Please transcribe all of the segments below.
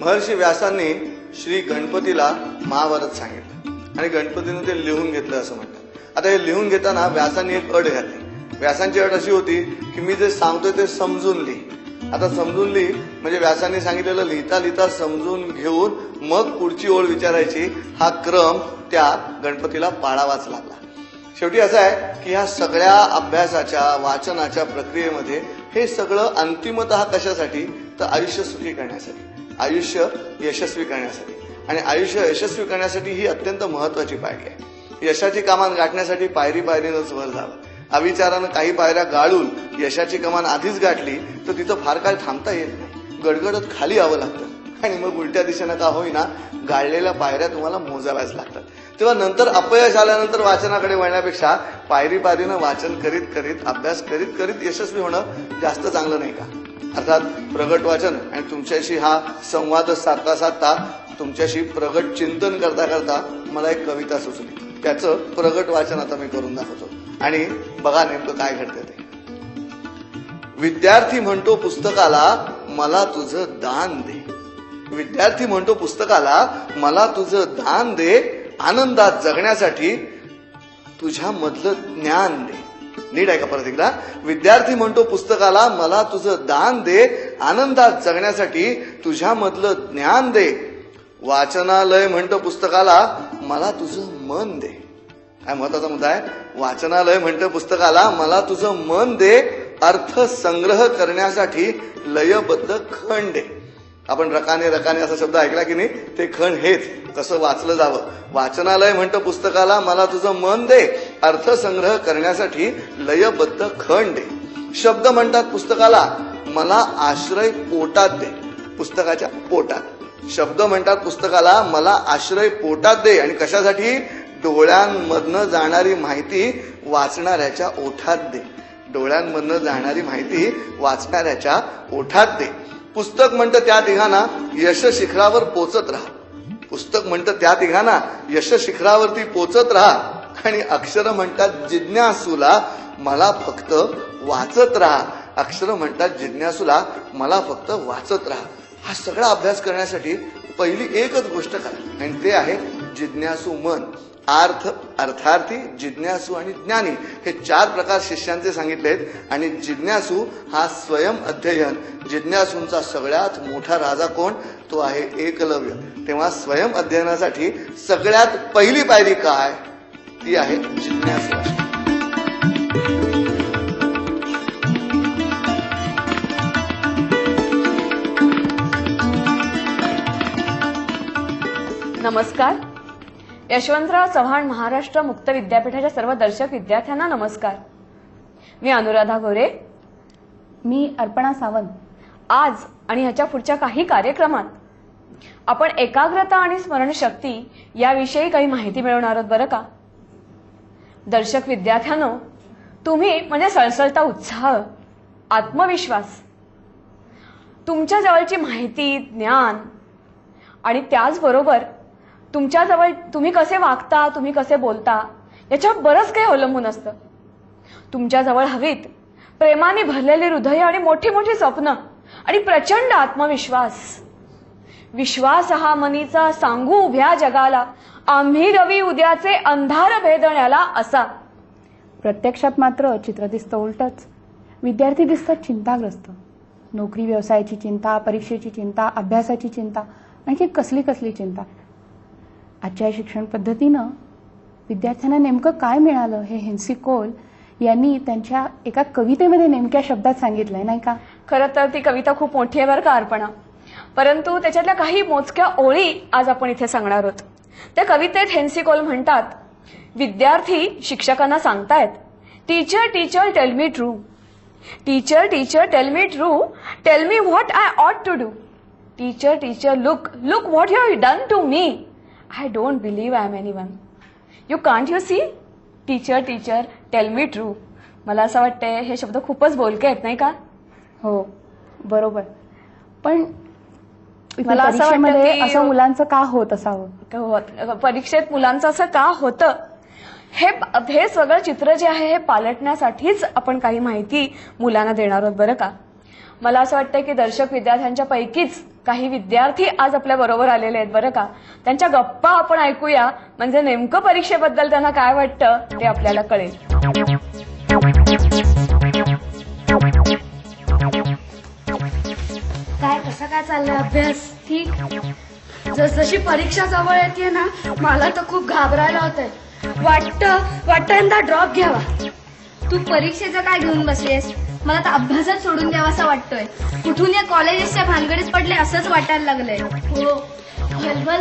महर्षी व्यासांनी श्री गणपतीला महाभारत सांगितलं. आणि गणपतीनं ते लिहून घेतलं असं म्हणतात. आता हे लिहून घेताना व्यासांनी एक अट घातली. व्यासांची अट अशी होती की मी जे सांगतोय ते समजून लिही. आता समजून लिही म्हणजे व्यासांनी सांगितलेलं लिहिता लिहिता समजून घेऊन मग पुढची ओळ विचारायची. हा क्रम त्या गणपतीला पाळावाच लागला. शेवटी असं आहे की ह्या सगळ्या अभ्यासाच्या वाचनाच्या प्रक्रियेमध्ये हे सगळं अंतिमतः कशासाठी? तर आयुष्य सुखी करण्यासाठी. आयुष्य यशस्वी करण्यासाठी. आणि आयुष्य यशस्वी करण्यासाठी ही अत्यंत महत्वाची पायरी आहे. यशाची कामान गाठण्यासाठी पायरी पायरीनंच वर जावं. अविचारानं काही पायऱ्या गाळून यशाची कमान आधीच गाठली तर तिथं फार काळ थांबता येत नाही. गडगडत खाली यावं लागतं. आणि मग उलट्या दिशेनं का होईना गाळलेल्या पायऱ्या तुम्हाला मोजाव्याच लागतात. तेव्हा नंतर अपयश आल्यानंतर वाचनाकडे वळण्यापेक्षा पायरी पायरीनं वाचन करीत करीत अभ्यास करीत करीत यशस्वी होणं जास्त चांगलं नाही का? अर्थात प्रगट वाचन आणि तुमच्याशी हा संवाद साधता साधता तुमच्याशी प्रगट चिंतन करता करता मला एक कविता सुचली. त्याचं प्रगट वाचन आता मी करून दाखवतो. आणि बघा नेमकं काय घडतं ते. विद्यार्थी म्हणतो पुस्तकाला मला तुझं दान दे. विद्यार्थी म्हणतो पुस्तकाला मला तुझं दान दे. आनंदात जगण्यासाठी तुझ्या मधलं ज्ञान दे. नीट आहे का परत एकदा. विद्यार्थी म्हणतो पुस्तकाला मला तुझं दान दे आनंदात जगण्यासाठी तुझ्या मधलं ज्ञान दे. वाचनालय म्हणतो पुस्तकाला मला तुझं मन दे. काय महत्त्वाचा मुद्दा आहे? वाचनालय म्हणतं पुस्तकाला मला तुझं मन दे अर्थ संग्रह करण्यासाठी लयबद्ध खण दे. आपण रकाने रकाने असा शब्द ऐकला की नाही? ते खण हेच कसं वाचलं जावं. वाचनालय म्हणतं पुस्तकाला मला तुझं मन दे अर्थसंग्रह करण्यासाठी लयबद्ध खण दे शब्द म्हणतात पुस्तकाला मला आश्रय पोटात दे. पुस्तकाच्या पोटात. शब्द म्हणतात पुस्तकाला मला आश्रय पोटात दे. आणि कशासाठी? डोळ्यांमधनं जाणारी माहिती वाचणाऱ्याच्या ओठात दे. डोळ्यांमधनं जाणारी माहिती वाचणाऱ्याच्या ओठात दे. पुस्तक म्हणतं त्या तिघांना यश शिखरावर पोचत राहा. पुस्तक म्हणतं त्या तिघांना यश शिखरावरती पोचत राहा. आणि अक्षर म्हणतात जिज्ञासूला मला फक्त वाचत राहा. अक्षर म्हणतात जिज्ञासूला मला फक्त वाचत राहा. हा सगळा अभ्यास करण्यासाठी पहिली एकच गोष्ट करा. आणि ते आहे जिज्ञासू मन. अर्थ अर्थार्थी जिज्ञासू आणि ज्ञानी हे चार प्रकार शिष्यांचे सांगितले आहेत. आणि जिज्ञासू हा स्वयं अध्ययन. जिज्ञासूंचा सगळ्यात मोठा राजा कोण? तो आहे एकलव्य. तेव्हा स्वयं अध्ययनासाठी सगळ्यात पहिली पायरी काय? ती आहे. जिज्ञासू. नमस्कार. यशवंतराव चव्हाण महाराष्ट्र मुक्त विद्यापीठाच्या सर्व दर्शक विद्यार्थ्यांना नमस्कार. मी अनुराधा गोरे मी अर्पणा सावंत. आज आणि ह्याच्या पुढच्या काही कार्यक्रमात आपण एकाग्रता आणि स्मरणशक्ती याविषयी काही माहिती मिळवणार आहोत बरं का? दर्शक विद्यार्थ्यांनो तुम्ही म्हणजे सळसळता उत्साह आत्मविश्वास तुमच्या जवळची माहिती ज्ञान आणि त्याचबरोबर तुमच्याजवळ तुम्ही कसे वागता तुम्ही कसे बोलता याच्यावर बरंच काही अवलंबून असतं. तुमच्याजवळ हवीत प्रेमाने भरलेली हृदय आणि मोठी मोठी स्वप्न आणि प्रचंड आत्मविश्वास. विश्वास हा मनीचा सांगू उभ्या जगाला आम्ही रवी उद्याचे अंधार भेदण्याला असा. प्रत्यक्षात मात्र चित्र दिसतं उलटच. विद्यार्थी दिसतात चिंताग्रस्त. नोकरी व्यवसायाची चिंता परीक्षेची चिंता अभ्यासाची चिंता आणखी कसली कसली चिंता. आजच्या शिक्षण पद्धतीनं विद्यार्थ्यांना नेमकं काय मिळालं हे हेन्सी कोल यांनी त्यांच्या एका कवितेमध्ये नेमक्या शब्दात सांगितलंय नाही का? खरं तर ती कविता खूप मोठी आहे बरं का अर्पणा. परंतु त्याच्यातल्या काही मोजक्या ओळी आज आपण इथे सांगणार आहोत. त्या कवितेत हेन्सी कोल म्हणतात विद्यार्थी शिक्षकांना सांगतायत teacher teacher tell me true teacher teacher tell me true tell me what I ought to do teacher teacher look look what you have done to me I don't believe I am any one you can't you see teacher teacher tell me true मला असं वाटतंय हे शब्द खूपच बोलके आहेत नाही का? हो बरोबर. पण मला असं वाटतं परीक्षेमध्ये की- असं मुलांचं का होत असावं? परीक्षेत मुलांचं असं का होतं? हे हे सगळं चित्र जे आहे हे पालटण्यासाठीच आपण काही माहिती मुलांना देणार आहोत बरं का? मला असं वाटतं की दर्शक विद्यार्थ्यांच्या पैकीच काही विद्यार्थी आज आपल्या बरोबर आलेले आहेत बरं का? त्यांच्या गप्पा आपण ऐकूया. म्हणजे नेमकं परीक्षेबद्दल त्यांना काय वाटतं ते आपल्याला कळेल. काय कसा काय चाललाय अभ्यास? ठीक? जसजशी परीक्षा जवळ येते ना मला तर खूप घाबरायला होतंय. वाटतं वाटतं यंदा ड्रॉप घ्यावा. तू परीक्षेचं काय घेऊन बसलीस? मला तर अभ्यासच सोडून द्यावा असं वाटतोय. कुठून या कॉलेजेसच्या भानगडीत पडले असंच वाटायला लागलंय. हो.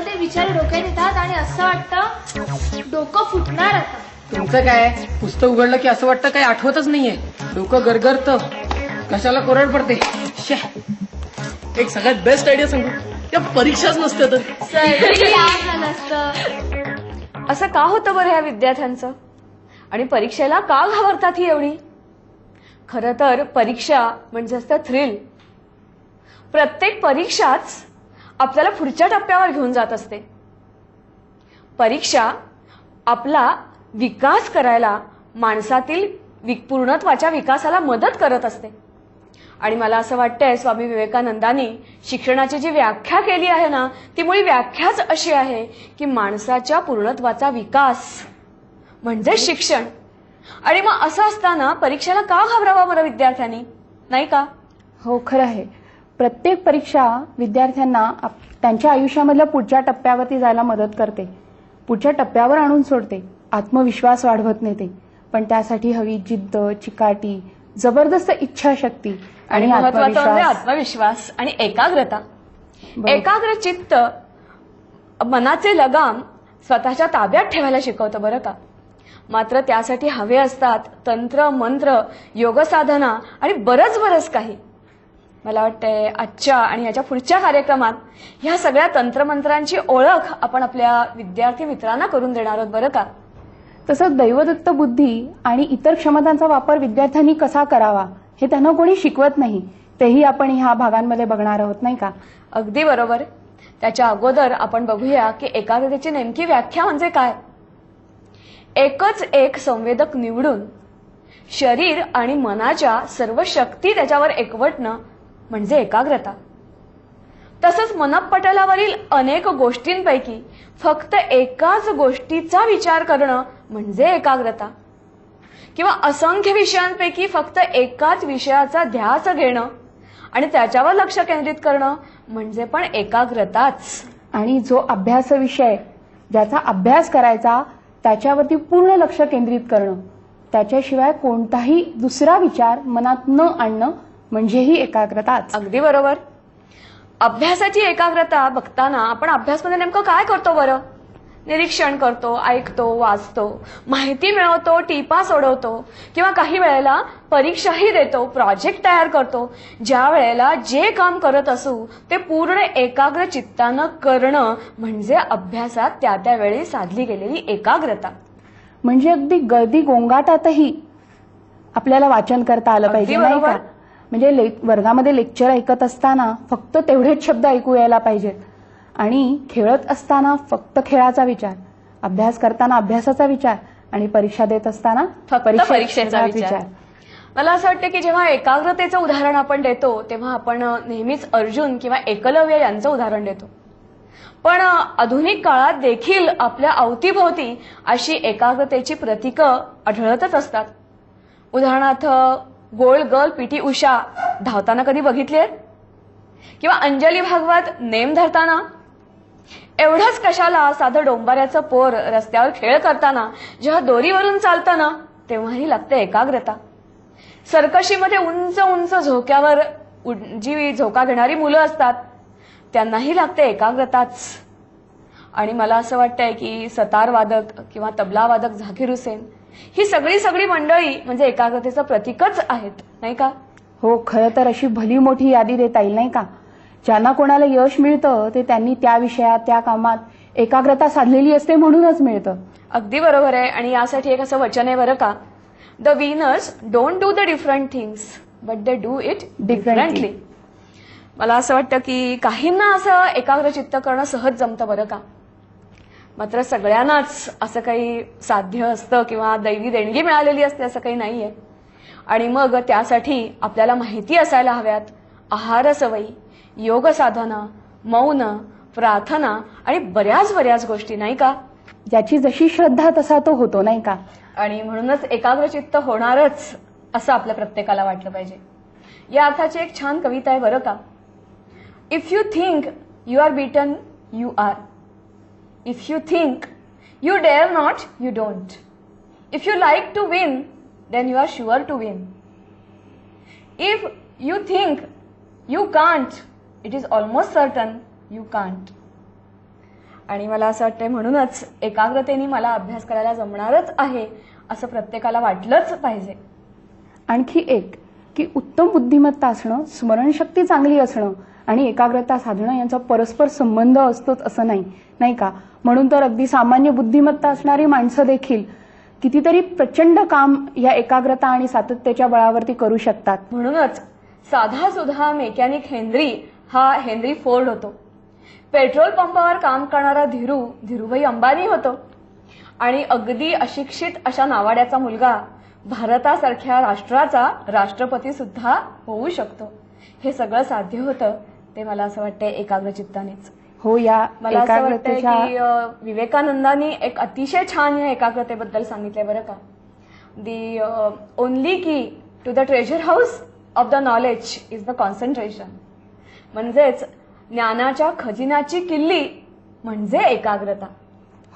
ते विचार डोक्यात येतात आणि असं वाटतं डोकं फुटणार आता. तुमचं काय? पुस्तक उघडलं की असं वाटतं काही आठवतच नाहीये? डोकं गरगरत. कशाला कोरड पडते? एक सगळ्यात बेस्ट आयडिया सांगू? त्या परीक्षाच नसत्या तर. असं का होतं बरं या विद्यार्थ्यांचं? आणि परीक्षेला का घाबरतात ही एवढी? खरं तर परीक्षा म्हणजे असतं थ्रिल प्रत्येक परीक्षाच आपल्याला पुढच्या टप्प्यावर घेऊन जात असते. परीक्षा आपला विकास करायला माणसातील पूर्णत्वाच्या विकासाला मदत करत असते. आणि मला असं वाटतंय स्वामी विवेकानंदांनी शिक्षणाची जी व्याख्या केली आहे ना ती मुळी व्याख्याच अशी आहे की माणसाच्या पूर्णत्वाचा विकास म्हणजे शिक्षण. आणि मग असं असताना परीक्षेला का घाबरावा बरं विद्यार्थ्यांनी? नाही का? हो खरं आहे. प्रत्येक परीक्षा विद्यार्थ्यांना आप- त्यांच्या आयुष्यामधल्या पुढच्या टप्प्यावरती जायला मदत करते. पुढच्या टप्प्यावर आणून सोडते. आत्मविश्वास वाढवत नेते. पण त्यासाठी हवी जिद्द चिकाटी जबरदस्त इच्छाशक्ती आणि महत्वाचं म्हणजे आत्मविश्वास आणि एकाग्रता. एकाग्र चित्त मनाचे लगाम स्वतःच्या ताब्यात ठेवायला शिकवतं बरं का. मात्र त्यासाठी हवे असतात तंत्र मंत्र योग साधना आणि बरंच बरंच काही. मला वाटतंय आजच्या आणि याच्या पुढच्या कार्यक्रमात ह्या सगळ्या तंत्रमंत्रांची ओळख आपण आपल्या विद्यार्थी मित्रांना करून देणार आहोत बरं का. तसंच दैवदत्त बुद्धी आणि इतर क्षमतांचा वापर विद्यार्थ्यांनी कसा करावा हे त्यांना कोणी शिकवत नाही. तेही आपण ह्या भागांमध्ये बघणार आहोत नाही का? अगदी बरोबर. त्याच्या अगोदर आपण बघूया की एकाग्रतेची नेमकी व्याख्या म्हणजे काय? एकच एक संवेदक निवडून शरीर आणि मनाच्या सर्व शक्ती त्याच्यावर एकवटणं म्हणजे एकाग्रता. तसंच मनपटलावरील अनेक गोष्टींपैकी फक्त एकाच गोष्टीचा विचार करणं म्हणजे एकाग्रता. किंवा असंख्य विषयांपैकी फक्त एकाच विषयाचा ध्यास घेणं आणि त्याच्यावर लक्ष केंद्रित करणं म्हणजे पण एकाग्रताच. आणि जो अभ्यास विषय ज्याचा अभ्यास करायचा त्याच्यावरती पूर्ण लक्ष केंद्रित करणं त्याच्याशिवाय कोणताही दुसरा विचार मनात न आणणं म्हणजेही एकाग्रताच. अगदी बरोबर. अभ्यासाची एकाग्रता बघताना आपण अभ्यासमध्ये नेमकं काय करतो बरं? निरीक्षण करतो ऐकतो वाचतो माहिती मिळवतो टिपा सोडवतो किंवा काही वेळेला परीक्षाही देतो प्रोजेक्ट तयार करतो. ज्या वेळेला जे काम करत असू ते पूर्ण एकाग्र चित्तानं करणं म्हणजे अभ्यासात त्या त्या वेळी साधली गेलेली एकाग्रता. म्हणजे अगदी गर्दी गोंगाटातही आपल्याला वाचन करता आलं पाहिजे नाही. का? म्हणजे वर्गामध्ये लेक्चर ऐकत असताना फक्त तेवढेच शब्द ऐकू यायला पाहिजेत. आणि खेळत असताना फक्त खेळाचा विचार अभ्यास करताना अभ्यासाचा विचार आणि परीक्षा देत असताना परीक्षेचा विचार. मला असं वाटतं की जेव्हा एकाग्रतेचं उदाहरण आपण देतो तेव्हा आपण नेहमीच अर्जुन किंवा एकलव्य यांचं उदाहरण देतो. पण आधुनिक काळात देखील आपल्या अवतीभोवती अशी एकाग्रतेची प्रतीकं आढळतच असतात. उदाहरणार्थ गोल्ड गर्ल पीटी उषा धावताना कधी बघितली आहेत? किंवा अंजली भागवत नेम धरताना? एवढंच कशाला साधं डोंबाऱ्याचं पोर रस्त्यावर खेळ करताना जेव्हा दोरीवरून चालताना तेव्हाही लागते एकाग्रता. सरकशीमध्ये उंच उंच झोक्यावर जी झोका घेणारी मुलं असतात त्यांनाही लागते एकाग्रताच. आणि मला असं वाटतंय की सतार वादक किंवा तबला वादक झाकीर हुसेन ही सगळी सगळी मंडळी म्हणजे एकाग्रतेचं प्रतीकच आहेत नाही का? हो खरं तर अशी भली मोठी यादी देता येईल नाही का? ज्यांना कोणाला यश मिळतं ते त्यांनी त्या विषयात त्या कामात एकाग्रता साधलेली असते म्हणूनच मिळतं. अगदी बरोबर आहे. आणि यासाठी एक असं वचन आहे बरं का? The winners don't do the different things but they do it differently मला असं वाटतं की काहींना असं एकाग्र चित्त करणं सहज जमतं बरं का? मात्र सगळ्यांनाच असं काही साध्य असतं किंवा दैवी देणगी मिळालेली असते असं काही नाहीये. आणि मग त्यासाठी आपल्याला माहिती असायला हव्यात. आहार सवयी योग साधना मौन प्रार्थना आणि बऱ्याच बऱ्याच गोष्टी नाही का? ज्याची जशी श्रद्धा तसा तो होतो नाही का? आणि म्हणूनच एकाग्रचित्त होणारच असं आपल्या प्रत्येकाला वाटलं पाहिजे. या अर्थाची एक छान कविता आहे बरं का? If you think you are beaten you are if you think you dare not you don't if you like to win then you are sure to win if you think you can't it is almost certain you can't आणि मला असं वाटतंय म्हणूनच एकाग्रतेने मला अभ्यास करायला जमणारच आहे असं प्रत्येकाला वाटलंच पाहिजे. आणखी एक की उत्तम बुद्धिमत्ता असणं स्मरणशक्ती चांगली असणं आणि एकाग्रता साधणं यांचा परस्पर संबंध असतोच असं नाही नाही का? म्हणून तर अगदी सामान्य बुद्धिमत्ता असणारी माणसं देखील कितीतरी प्रचंड काम या एकाग्रता आणि सातत्याच्या बळावरती करू शकतात. म्हणूनच साधा सुद्धा मेकॅनिक हेनरी हा हेनरी फोर्ड होतो. पेट्रोल पंपावर काम करणारा धीरू धीरूभाई अंबानी होतो. आणि अगदी अशिक्षित अशा नावाड्याचा मुलगा भारतासारख्या राष्ट्राचा राष्ट्रपती सुद्धा होऊ शकतो. हे सगळं साध्य होतं ते मला असं वाटतंय एकाग्रचित्तानेच हो या मला असं वाटतंय एकाग्रतेच्या की विवेकानंदांनी एक अतिशय छान या एकाग्रतेबद्दल सांगितलंय बरं का. The only key to the treasure house of the knowledge is the concentration म्हणजेच ज्ञानाच्या खजिन्याची किल्ली म्हणजे एकाग्रता.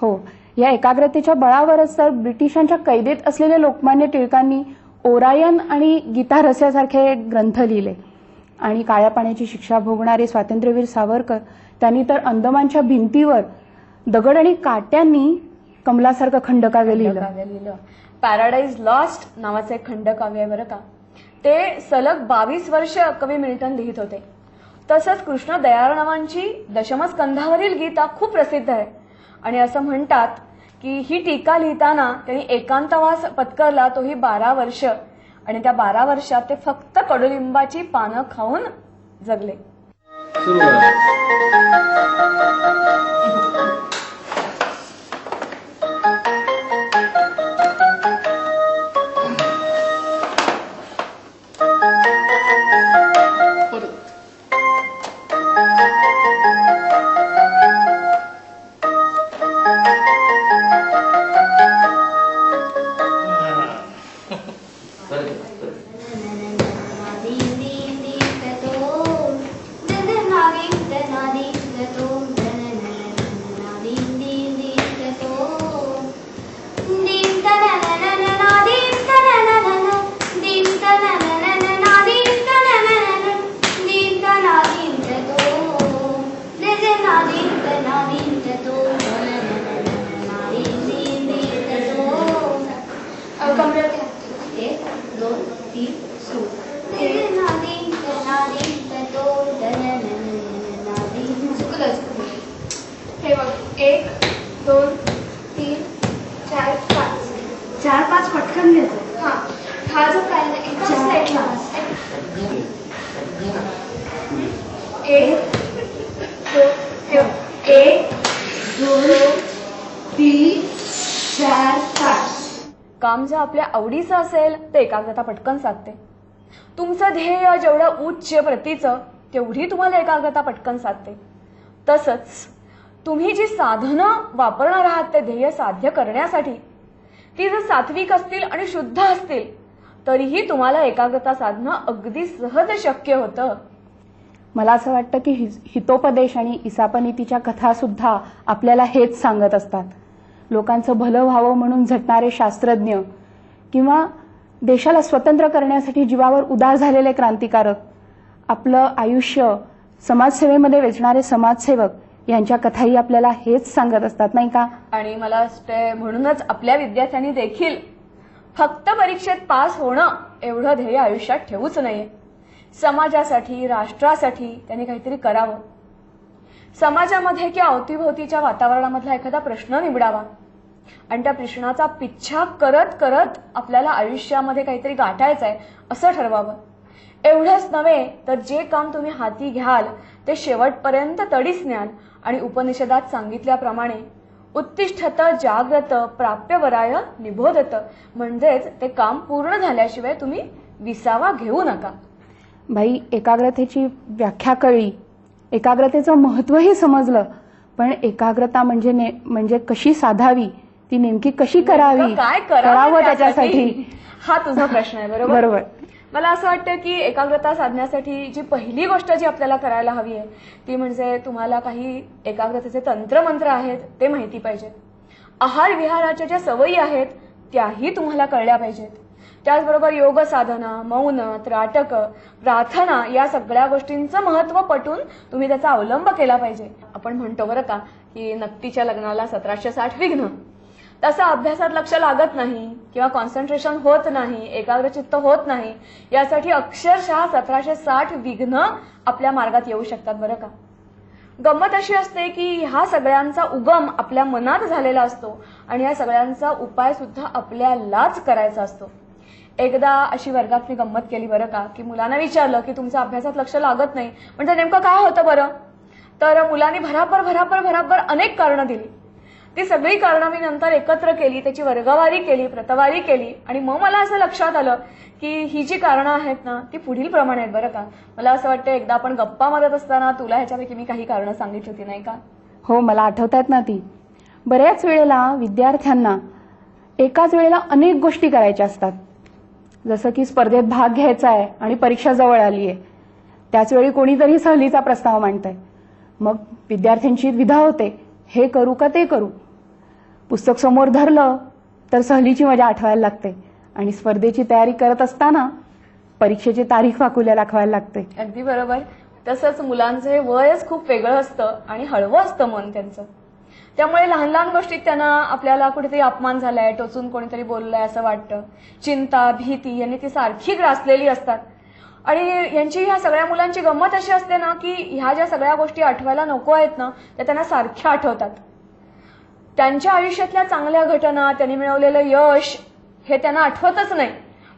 हो या एकाग्रतेच्या बळावरच तर ब्रिटिशांच्या कैदेत असलेल्या लोकमान्य टिळकांनी ओरायन आणि गीता रस्यासारखे ग्रंथ लिहिले. आणि काळ्या पाण्याची शिक्षा भोगणारे स्वातंत्र्यवीर सावरकर त्यांनी तर अंदमानच्या भिंतीवर दगड आणि काट्यांनी कमलासारखं खंडकाव्य लिहिलं. खंडकाव्य लिहिलं. पॅराडाईज लॉस्ट नावाचं एक खंडकाव्य आहे बरं का. ते सलग बावीस वर्ष कवी मिल्टन लिहित होते. तसंच कृष्ण दयाळरावांची दशमस्कंधावरील गीता खूप प्रसिद्ध आहे. आणि असं म्हणतात की ही टीका लिहिताना त्यांनी एकांतवास पत्करला तोही बारा वर्ष. आणि त्या बारा वर्षात ते फक्त कडुलिंबाची पानं खाऊन जगले. आपल्या असेल तर एकाग्रता पटकन साधते. तुमचं ध्येय जेवढं उच्च प्रतीचं तेवढी तुम्हाला एकाग्रता पटकन साधते. तसंच तुम्ही जी साधनं वापरणार आहात ते ध्येय साध्य करण्यासाठी ती जर सात्विक असतील आणि शुद्ध असतील तरीही तुम्हाला एकाग्रता साधणं अगदी सहज शक्य होतं. मला असं वाटतं की हि- हितोपदेश आणि इसापनीतीच्या कथासुद्धा आपल्याला हेच सांगत असतात. लोकांचं भलं व्हावं म्हणून झटणारे शास्त्रज्ञ किंवा देशाला स्वतंत्र करण्यासाठी जीवावर उदार झालेले क्रांतिकारक आपलं आयुष्य समाजसेवेमध्ये वेचणारे समाजसेवक यांच्या कथाही आपल्याला हेच सांगत असतात नाही का? आणि मला वाटतंय म्हणूनच आपल्या विद्यार्थ्यांनी देखील फक्त परीक्षेत पास होणं एवढं ध्येय आयुष्यात ठेवूच नाही समाजासाठी राष्ट्रासाठी त्यांनी काहीतरी करावं. समाजामध्ये किंवा अवतीभोवतीच्या वातावरणामधला एखादा प्रश्न निवडावा. आणि त्या प्रश्नाचा पिच्छा करत करत आपल्याला आयुष्यामध्ये काहीतरी गाठायचं आहे असं ठरवावं. एवढंच नव्हे तर जे काम तुम्ही हाती घ्याल ते शेवटपर्यंत तडीस न्याल. आणि उपनिषदात सांगितल्याप्रमाणे उत्तिष्ठत जाग्रत प्राप्यवराय निबोधत. म्हणजेच ते काम पूर्ण झाल्याशिवाय तुम्ही विसावा घेऊ नका. भाई एकाग्रतेची व्याख्या कळली एकाग्रतेचं महत्वही समजलं. पण एकाग्रता म्हणजे ने- म्हणजे कशी साधावी? ती नेमकी कशी करावी? काय करावं त्याच्यासाठी? हा तुझा प्रश्न आहे बरोबर? बरोबर. मला असं वाटतं की एकाग्रता साधण्यासाठी जी पहिली गोष्ट जी आपल्याला करायला हवी आहे ती म्हणजे तुम्हाला काही एकाग्रतेचे तंत्रमंत्र आहेत ते माहिती पाहिजेत. आहार विहाराच्या ज्या सवयी आहेत त्याही तुम्हाला कळल्या पाहिजेत. त्याचबरोबर योग साधना मौन त्राटक प्रार्थना या सगळ्या गोष्टींचं महत्त्व पटून तुम्ही त्याचा अवलंब केला पाहिजे. आपण म्हणतो बरं का की नक्कीच्या लग्नाला सतराशे साठ विघ्न. तसं अभ्यासात लक्ष लागत नाही किंवा कॉन्सन्ट्रेशन होत नाही एकाग्रचित्त होत नाही यासाठी अक्षरशः सतराशे साठ विघ्न आपल्या मार्गात येऊ शकतात बरं का? गंमत अशी असते की ह्या सगळ्यांचा उगम आपल्या मनात झालेला असतो आणि या सगळ्यांचा उपाय सुद्धा आपल्यालाच करायचा असतो. एकदा अशी वर्गात मी गंमत केली बरं का की मुलांना विचारलं की तुमचं अभ्यासात लक्ष लागत नाही म्हणजे नेमकं काय होतं बरं? तर मुलांनी भराभर भराभर भराभर अनेक कारणं दिली. ती सगळी कारणं मी नंतर एकत्र केली त्याची वर्गवारी केली प्रतवारी केली. आणि मग मला असं लक्षात आलं की ही जी कारणं आहेत ना ती पुढील प्रमाणे आहेत बरं का. मला असं वाटतं एकदा आपण गप्पा मारत असताना तुला ह्याच्यापैकी मी काही कारणं सांगितली होती नाही का? हो मला आठवतात ना ती. बऱ्याच वेळेला विद्यार्थ्यांना एकाच वेळेला अनेक गोष्टी करायच्या असतात. जसं की स्पर्धेत भाग घ्यायचा आहे आणि परीक्षा जवळ आली आहे. त्याचवेळी कोणीतरी सहलीचा प्रस्ताव मांडतंय. मग विद्यार्थ्यांची द्विधा होते. हे करू का ते करू? पुस्तक समोर धरलं तर सहलीची मजा आठवायला लागते. आणि स्पर्धेची तयारी करत असताना परीक्षेची तारीख वाकुल्या दाखवायला लागते. अगदी बरोबर. तसंच मुलांचं हे वयच खूप वेगळं असतं आणि हळवं असतं मन त्यांचं. त्यामुळे लहान लहान गोष्टीत त्यांना आपल्याला कुठेतरी अपमान झालाय टोचून कोणीतरी बोललंय असं वाटतं. चिंता भीती यांनी ती सारखी ग्रासलेली असतात. आणि यांची ह्या सगळ्या मुलांची गंमत अशी असते ना की ह्या ज्या सगळ्या गोष्टी आठवायला नको आहेत ना त्या त्यांना सारख्या आठवतात. त्यांच्या आयुष्यातल्या चांगल्या घटना त्यांनी मिळवलेलं यश हे त्यांना आठवतच नाही.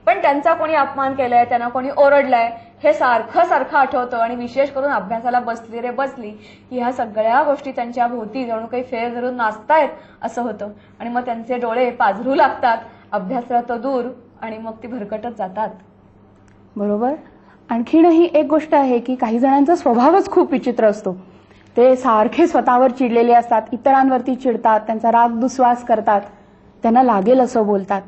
पण त्यांचा कोणी अपमान केलाय त्यांना कोणी ओरडलाय हे सारखं सारखं आठवतं आणि विशेष करून अभ्यासाला बसली रे बसली की ह्या सगळ्या गोष्टी त्यांच्या भोवती जणू काही फेर धरून नाचतायत असं होतं. आणि मग त्यांचे डोळे पाझरू लागतात अभ्यासाला राहतो दूर आणि मग ती भरकटत जातात. बरोबर? आणखीनही एक गोष्ट आहे की काही जणांचा स्वभावच खूप विचित्र असतो. ते सारखे स्वतःवर चिडलेले असतात इतरांवरती चिडतात त्यांचा राग दुस्वास करतात त्यांना लागेल असं बोलतात.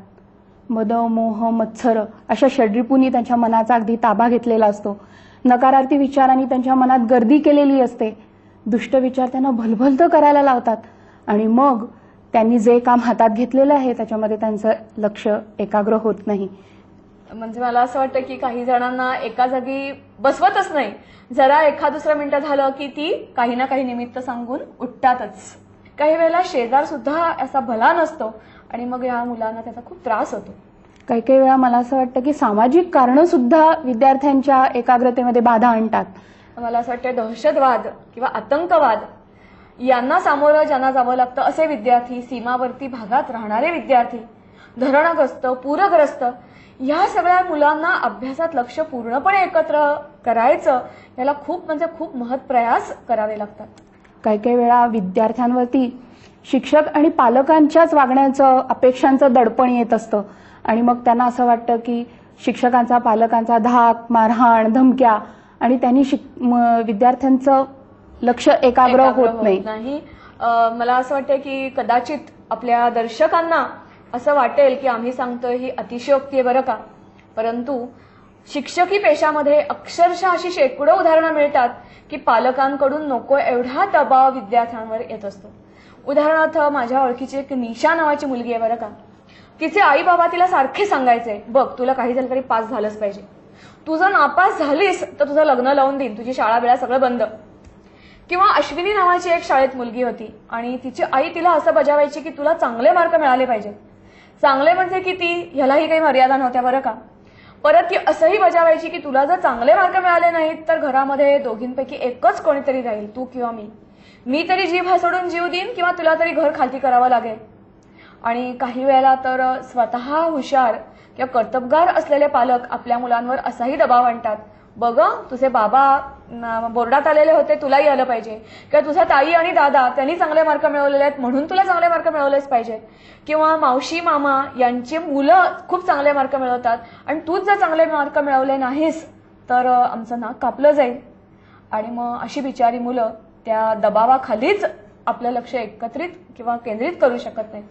मद मोह मत्सर अशा षड्रिपूंनी त्यांच्या मनाचा अगदी ताबा घेतलेला असतो. नकारार्थी विचारांनी त्यांच्या मनात गर्दी केलेली असते. दुष्ट विचार त्यांना भलभलतं करायला लावतात. आणि मग त्यांनी जे काम हातात घेतलेलं आहे त्याच्यामध्ये त्यांचं लक्ष एकाग्र होत नाही. म्हणजे मला असं वाटतं की काही जणांना एका जागी बसवतच नाही. जरा एखाद दुसरं मिनिटं झालं की ती काही ना काही निमित्त सांगून उठतातच. काही वेळेला शेजार सुद्धा असा भला नसतो आणि मग या मुलांना त्याचा खूप त्रास होतो. काही काही वेळा मला असं वाटतं की सामाजिक कारणं सुद्धा विद्यार्थ्यांच्या एकाग्रतेमध्ये बाधा आणतात. मला असं वाटतं दहशतवाद किंवा आतंकवाद यांना सामोरं ज्यांना जावं लागतं असे विद्यार्थी सीमावर्ती भागात राहणारे विद्यार्थी धरणग्रस्त पूरग्रस्त या सगळ्या मुलांना अभ्यासात लक्ष पूर्णपणे एकत्र करायचं याला खूप म्हणजे खूप महत्प्रयास करावे लागतात. काही काही वेळा विद्यार्थ्यांवरती शिक्षक आणि पालकांच्याच वागण्याचं अपेक्षांचं दडपण येत असतं. आणि मग त्यांना असं वाटतं की शिक्षकांचा पालकांचा धाक मारहाण धमक्या आणि त्यांनी शिक- विद्यार्थ्यांचं लक्ष एकाग्र होत नाही. मला असं वाटतं की कदाचित आपल्या दर्शकांना असं वाटेल की आम्ही सांगतोय ही अतिशयोक्ती आहे बरं का. परंतु शिक्षकी पेशामध्ये अक्षरशः अशी शेकडो उदाहरणं मिळतात की पालकांकडून नको एवढा दबाव विद्यार्थ्यांवर येत असतो. उदाहरणार्थ माझ्या ओळखीची एक निशा नावाची मुलगी आहे बरं का. तिचे आई बाबा तिला सारखे सांगायचे बघ तुला काही झालं तरी पास झालंच पाहिजे. तू जर नापास झालीस तर तुझं लग्न लावून देईन तुझी शाळा बिळा सगळं बंद. किंवा अश्विनी नावाची एक शाळेत मुलगी होती आणि तिची आई तिला असं बजावायची की तुला चांगले मार्क मिळाले पाहिजेत. चांगले म्हणजे किती? ह्यालाही काही मर्यादा नव्हत्या बरं का? परत ती असंही बजावायची की तुला जर चांगले मार्क मिळाले नाहीत तर घरामध्ये दोघींपैकी एकच कोणीतरी राहील तू किंवा मी. मी तरी जीभ सोडून जीव देईन किंवा तुला तरी घर खालती करावं लागेल. आणि काही वेळेला तर स्वतः हुशार किंवा कर्तबगार असलेले पालक आपल्या मुलांवर असाही दबाव आणतात. बघ तुझे बाबा बोर्डात आलेले होते तुलाही आलं पाहिजे. किंवा तुझा ताई आणि दादा त्यांनी चांगले मार्क मिळवलेले आहेत म्हणून तुला चांगले मार्क मिळवलेच पाहिजेत. किंवा मावशी मामा यांची मुलं खूप चांगले मार्क मिळवतात. आणि तूच जर चांगले मार्क मिळवले नाहीस तर आमचं नाक कापलं जाईल. आणि मग अशी बिचारी मुलं त्या दबावाखालीच आपलं लक्ष एकत्रित किंवा केंद्रित करू शकत नाहीत.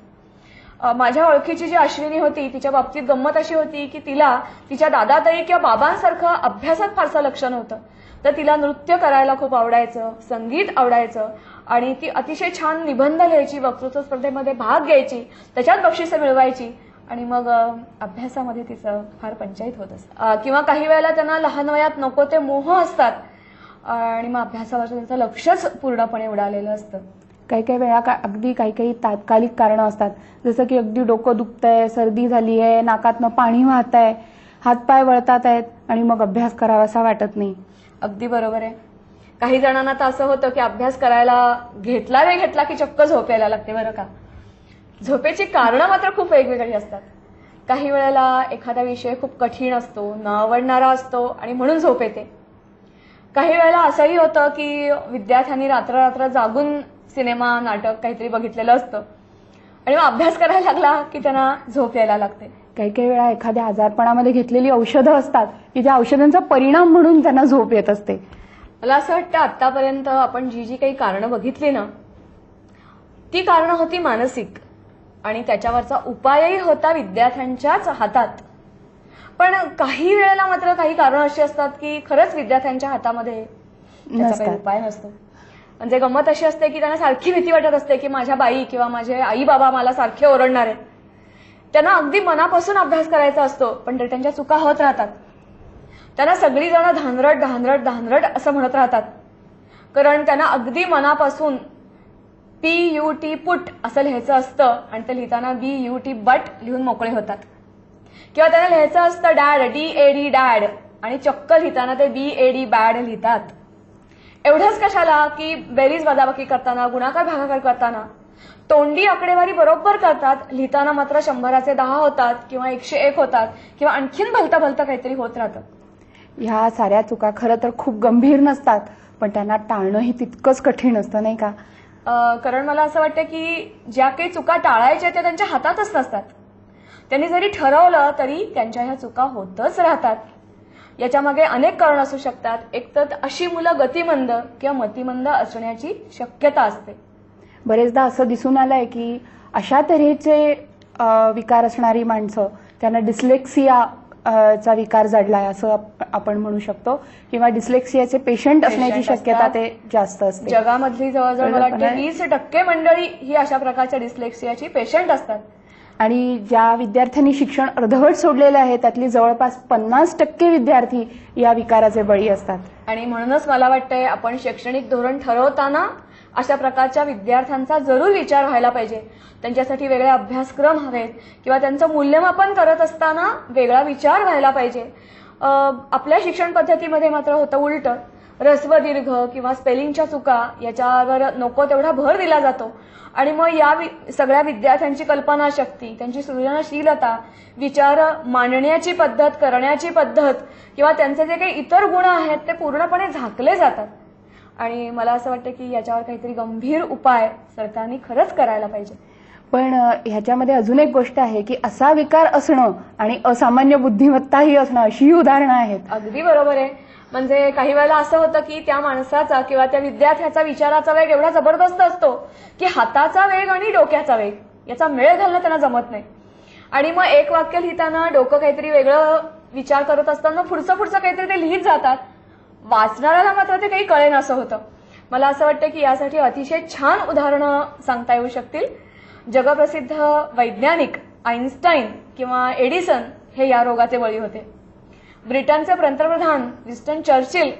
माझ्या ओळखीची जी अश्विनी होती तिच्या बाबतीत गंमत अशी होती की तिला तिच्या दादाताई किंवा बाबांसारखं अभ्यासात फारसं लक्ष नव्हतं. तर तिला नृत्य करायला खूप आवडायचं संगीत आवडायचं आणि ती अतिशय छान निबंध लिहायची वक्तृत्व स्पर्धेमध्ये भाग घ्यायची त्याच्यात बक्षिसं मिळवायची आणि मग अभ्यासामध्ये तिचं फार पंचायत होत असत. किंवा काही वेळेला त्यांना लहान वयात नको ते मोह असतात आणि मग अभ्यासावर त्यांचं लक्षच पूर्णपणे उडालेलं असतं. काही काही वेळा का अगदी काही काही तात्कालिक कारणं असतात. जसं की अगदी डोकं दुखतंय सर्दी झाली आहे नाकातनं पाणी वाहत आहे हातपाय वळतात आहेत आणि मग अभ्यास करावासा वाटत नाही. अगदी बरोबर आहे. काही जणांना तर असं होतं की अभ्यास करायला घेतला वेळ घेतला की चक्क झोप यायला लागते बरं का. झोपेची कारणं मात्र खूप वेगवेगळी असतात. काही वेळेला एखादा विषय खूप कठीण असतो न आवडणारा असतो आणि म्हणून झोप येते. काही वेळेला असंही होतं की विद्यार्थ्यांनी रात्र रात्र जागून सिनेमा नाटक काहीतरी बघितलेलं असतं. आणि मग अभ्यास करायला लागला की त्यांना झोप यायला लागते. काही काही वेळा एखाद्या आजारपणामध्ये घेतलेली औषधं असतात की त्या औषधांचा परिणाम म्हणून त्यांना झोप येत असते. मला असं वाटतं आतापर्यंत आपण जी जी काही कारणं बघितली ना ती कारणं होती मानसिक. आणि त्याच्यावरचा उपायही होता विद्यार्थ्यांच्याच हातात. पण काही वेळेला मात्र काही कारणं अशी असतात की खरंच विद्यार्थ्यांच्या हातामध्ये. उपाय नसतो. म्हणजे गंमत अशी असते की त्यांना सारखी भीती वाटत असते की माझ्या बाई किंवा माझे आई बाबा मला सारखे ओरडणार. आहेत त्यांना अगदी मनापासून अभ्यास करायचा असतो पण ते त्यांच्या चुका होत राहतात. त्यांना सगळी जण धानरट धानरट धानरट असं म्हणत राहतात. कारण त्यांना अगदी मनापासून पी यू टी पुट असं लिहायचं असतं आणि ते लिहिताना बी यू टी बट लिहून मोकळे होतात. किंवा त्यांना लिहायचं असतं dad D A D dad आणि चक्क लिहिताना ते बी ए डी बॅड लिहितात. एवढंच कशाला की बेरीज वजाबाकी करताना गुणाकार भागाकार करताना? तोंडी आकडेवारी बरोबर करतात लिहिताना मात्र शंभराचे दहा होतात किंवा एकशे एक होतात किंवा आणखीन भलतं भलतं काहीतरी होत राहतं. ह्या साऱ्या चुका खरं तर खूप गंभीर नसतात पण त्यांना टाळणंही तितकंच कठीण असतं नाही का? कारण मला असं वाटतं की ज्या काही चुका टाळायच्या त्या त्यांच्या हातातच नसतात. त्यांनी जरी ठरवलं तरी त्यांच्या ह्या चुका होतच राहतात. याच्यामागे अनेक कारण असू शकतात. एक तर अशी मुलं गतिमंद किंवा मतिमंद असण्याची शक्यता असते. बरेचदा असं दिसून आलंय की अशा तऱ्हेचे विकार असणारी माणसं त्यांना डिस्लेक्सिया चा विकार जडलाय असं आप- आपण म्हणू शकतो. किंवा डिस्लेक्सियाचे पेशंट असण्याची शक्यता. ते जास्त असते. जगामधली जवळजवळ मला वाटतं कळलं वीस टक्के मंडळी ही अशा प्रकारच्या डिस्लेक्सियाची पेशंट असतात. आणि ज्या विद्यार्थ्यांनी शिक्षण अर्धवट सोडलेलं आहे त्यातली जवळपास पन्नास टक्के विद्यार्थी या विकाराचे बळी असतात. आणि म्हणूनच मला वाटतंय आपण शैक्षणिक धोरण ठरवताना अशा प्रकारच्या विद्यार्थ्यांचा जरूर विचार व्हायला पाहिजे. त्यांच्यासाठी वेगळे अभ्यासक्रम हवेत किंवा त्यांचं मूल्यमापन करत असताना वेगळा विचार व्हायला पाहिजे. आपल्या शिक्षण पद्धतीमध्ये मात्र होतं उलट. रस्व दीर्घ किंवा स्पेलिंगच्या चुका याच्यावर नको तेवढा भर दिला जातो. आणि मग या वि- सगळ्या विद्यार्थ्यांची कल्पनाशक्ती त्यांची सृजनशीलता विचार मांडण्याची पद्धत करण्याची पद्धत किंवा त्यांचे जे काही इतर गुण आहेत ते पूर्णपणे झाकले जातात. आणि मला असं वाटतं की याच्यावर काहीतरी गंभीर उपाय सरकारने खरंच करायला पाहिजे. पण ह्याच्यामध्ये अजून एक गोष्ट आहे की असा विकार असणं आणि असामान्य बुद्धिमत्ताही असणं अशीही उदाहरणं आहेत. अगदी बरोबर आहे. म्हणजे काही वेळेला असं होतं की त्या माणसाचा किंवा त्या विद्यार्थ्याचा विचाराचा वेग एवढा जबरदस्त असतो की हाताचा वेग आणि डोक्याचा वेग याचा मेळ घालणं त्यांना जमत नाही. आणि मग एक वाक्य लिहिताना डोकं काहीतरी वेगळं विचार करत असताना पुढचं पुढचं काहीतरी ते लिहित जातात. वाचणाऱ्याला मात्र ते काही कळेन असं होतं. मला असं वाटतं की यासाठी अतिशय छान उदाहरणं सांगता येऊ शकतील. जगप्रसिद्ध वैज्ञानिक आईन्स्टाईन किंवा एडिसन हे या रोगाचे बळी होते. ब्रिटनचे पंतप्रधान विस्टन चर्चिल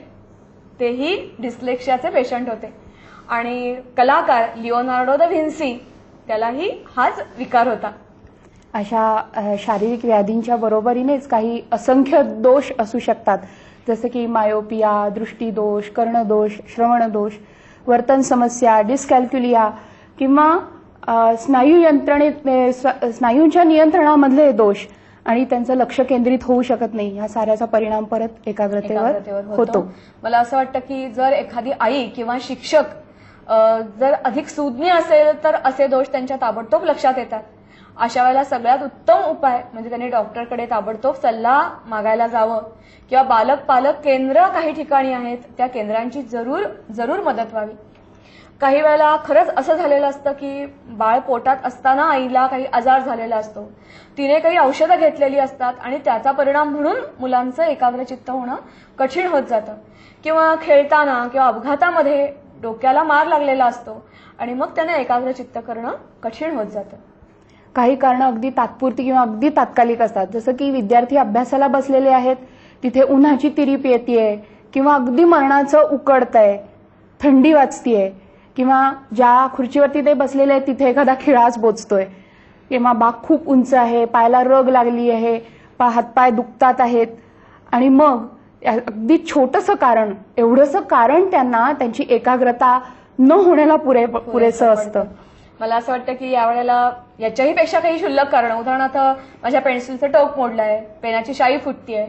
तेही डिस्लेक्शियाचे पेशंट होते. आणि कलाकार लिओनार्डो द व्हिन्सी त्यालाही हाच विकार होता. अशा शारीरिक व्याधींच्या बरोबरीनेच काही असंख्य दोष असू शकतात. जसे की मायोपिया दृष्टीदोष कर्णदोष श्रवणदोष वर्तन समस्या डिस्कॅल्क्युलिया किंवा स्नायू यंत्रणे स्नायूंच्या नियंत्रणामधले दोष. आणि त्यांचं लक्ष केंद्रित होऊ शकत नाही. ह्या साऱ्याचा परिणाम परत एकाग्रतेवर होतो. मला असं वाटतं की जर एखादी आई किंवा शिक्षक जर अधिक सुज्ञ असेल तर असे दोष त्यांच्या ताबडतोब लक्षात येतात. अशा वेळेला सगळ्यात उत्तम उपाय म्हणजे त्यांनी डॉक्टरकडे ताबडतोब सल्ला मागायला जावं. किंवा बालक पालक केंद्र काही ठिकाणी आहेत त्या केंद्रांची जरूर जरूर मदत व्हावी. काही वेळेला खरंच असं झालेलं असतं की बाळ पोटात असताना आईला काही आजार झालेला असतो. तिने काही औषधं घेतलेली असतात आणि त्याचा परिणाम म्हणून मुलांचं एकाग्रचित्त होणं कठीण होत जातं. किंवा खेळताना किंवा अपघातामध्ये डोक्याला मार लागलेला असतो आणि मग त्यांना एकाग्रचित्त करणं कठीण होत जातं. काही कारणं अगदी तात्पुरती किंवा अगदी तात्कालिक असतात. जसं की विद्यार्थी अभ्यासाला बसलेले आहेत तिथे उन्हाची तिरीप येते किंवा अगदी मरणाचं उकडतंय थंडी वाजतीये किंवा ज्या खुर्चीवरती ते बसलेले आहेत तिथे एखादा खिळाच बोचतोय. किंवा बाग खूप उंच आहे पायाला रग लागली आहे पा हातपाय दुखतात आहेत. आणि मग अगदी छोटंसं कारण एवढंसं कारण त्यांना त्यांची एकाग्रता न होण्याला पुरे पुरेसं असतं. मला असं वाटतं की यावेळेला याच्याही पेक्षा काही क्षुल्लक कारण. उदाहरणार्थ माझ्या पेन्सिलचं टोक मोडलंय पेनाची शाई फुटतीये.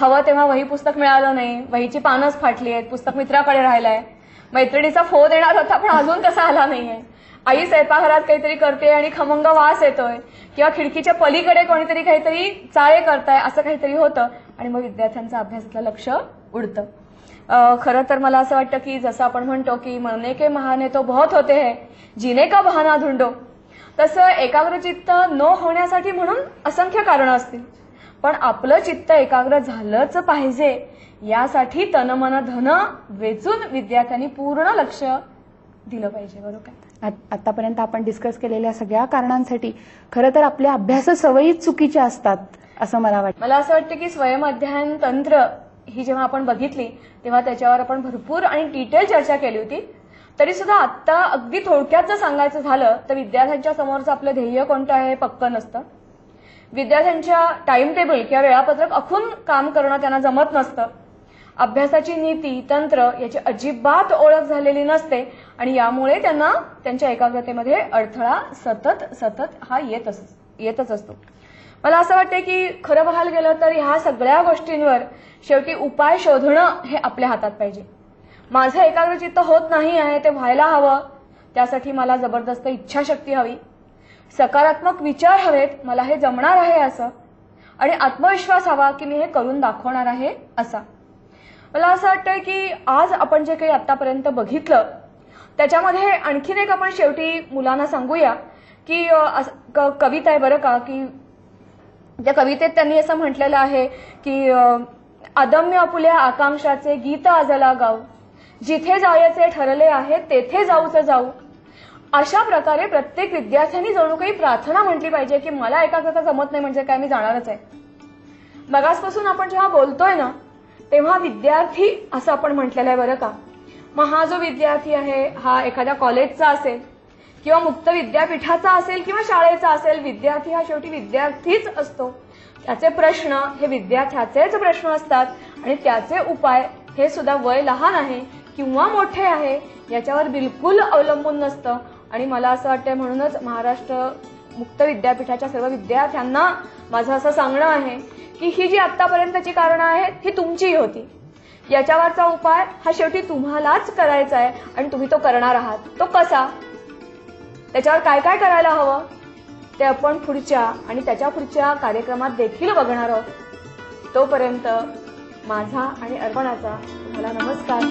हवं तेव्हा वही पुस्तक मिळालं नाही वहीची पानच फाटली आहेत पुस्तक मित्राकडे राहिलंय. मैत्रिणीचा फोन येणार होता पण अजून तसा आला नाहीये. आई स्वयंपाकघरात काहीतरी करते आणि खमंग वास येतोय. किंवा खिडकीच्या पलीकडे कोणीतरी काहीतरी चाळे करताय असं काहीतरी होतं. आणि मग विद्यार्थ्यांचं अभ्यासातलं लक्ष उडतं. खरं तर मला असं वाटतं की जसं आपण म्हणतो की मरने के महाने तो बहुत होते है जिने का बहाना धुंडो तसं एकाग्रचित्त न होण्यासाठी म्हणून असंख्य कारणं असतील. पण आपलं चित्त एकाग्र झालंच पाहिजे. यासाठी तन मन धन वेचून विद्यार्थ्यांनी पूर्ण लक्ष दिलं पाहिजे बरोबर आत- आतापर्यंत आपण डिस्कस केलेल्या सगळ्या कारणांसाठी खरं तर आपल्या अभ्यास सवयीच चुकीच्या असतात असं मला वाटतं. मला असं वाटतं की स्वयंअध्ययन तंत्र ही जेव्हा आपण बघितली तेव्हा त्याच्यावर आपण भरपूर आणि डिटेल चर्चा केली होती. तरी सुद्धा आत्ता अगदी थोडक्यात जर सांगायचं झालं तर विद्यार्थ्यांच्या समोरचं आपलं ध्येय कोणतं आहे हे पक्कं नसतं. विद्यार्थ्यांच्या टाइम टेबल किंवा वेळापत्रक आखून काम करणं त्यांना जमत नसतं. अभ्यासाची नीती तंत्र याची अजिबात ओळख झालेली नसते आणि यामुळे त्यांना त्यांच्या एकाग्रतेमध्ये अडथळा सतत सतत हा येत अस येतच असतो. मला असं वाटतं की खरं बघायला गेलं तर ह्या सगळ्या गोष्टींवर शेवटी उपाय शोधणं हे आपल्या हातात पाहिजे. माझं एकाग्रचित्त होत नाही आहे ते व्हायला हवं. त्यासाठी मला जबरदस्त इच्छाशक्ती हवी. सकारात्मक विचार हवेत मला हे जमणार आहे असं. आणि आत्मविश्वास हवा की मी हे करून दाखवणार आहे असा. मला असं वाटतंय की आज आपण जे काही आतापर्यंत बघितलं त्याच्यामध्ये आणखीन एक आपण शेवटी मुलांना सांगूया की असं- क- कविता आहे बरं का की त्या कवितेत त्यांनी असं म्हटलेलं आहे की अदम्य आपुल्या आकांक्षाचे गीत आजला गाऊ जिथे जायचे ठरले आहे तेथे जाऊच जाऊ. अशा प्रकारे प्रत्येक विद्यार्थ्यांनी जणू काही प्रार्थना म्हटली पाहिजे की मला एकाग्रता जमत नाही म्हणजे काय मी जाणारच आहे. मगासपासून आपण जेव्हा बोलतोय ना तेव्हा विद्यार्थी असं आपण म्हटलेलं आहे बरं का मग हा जो विद्यार्थी आहे हा एखाद्या कॉलेजचा असेल किंवा मुक्त विद्यापीठाचा असेल किंवा शाळेचा असेल विद्यार्थी हा शेवटी विद्यार्थीच असतो. त्याचे प्रश्न हे विद्यार्थ्याचेच प्रश्न असतात आणि त्याचे उपाय हे सुद्धा वय लहान आहे किंवा मोठे आहे याच्यावर बिलकुल अवलंबून नसतं. आणि मला असं वाटतं म्हणूनच महाराष्ट्र मुक्त विद्यापीठाच्या सर्व विद्यार्थ्यांना माझं असं सांगणं आहे की ही जी आतापर्यंतची कारणं आहेत ही तुमचीही होती. याच्यावरचा उपाय हा शेवटी तुम्हालाच करायचा आहे आणि तुम्ही तो करणार आहात. तो कसा? त्याच्यावर काय काय करायला हवं? ते आपण पुढच्या आणि त्याच्या पुढच्या कार्यक्रमात देखील बघणार आहोत. तोपर्यंत माझा आणि अर्पणाचा तुम्हाला नमस्कार.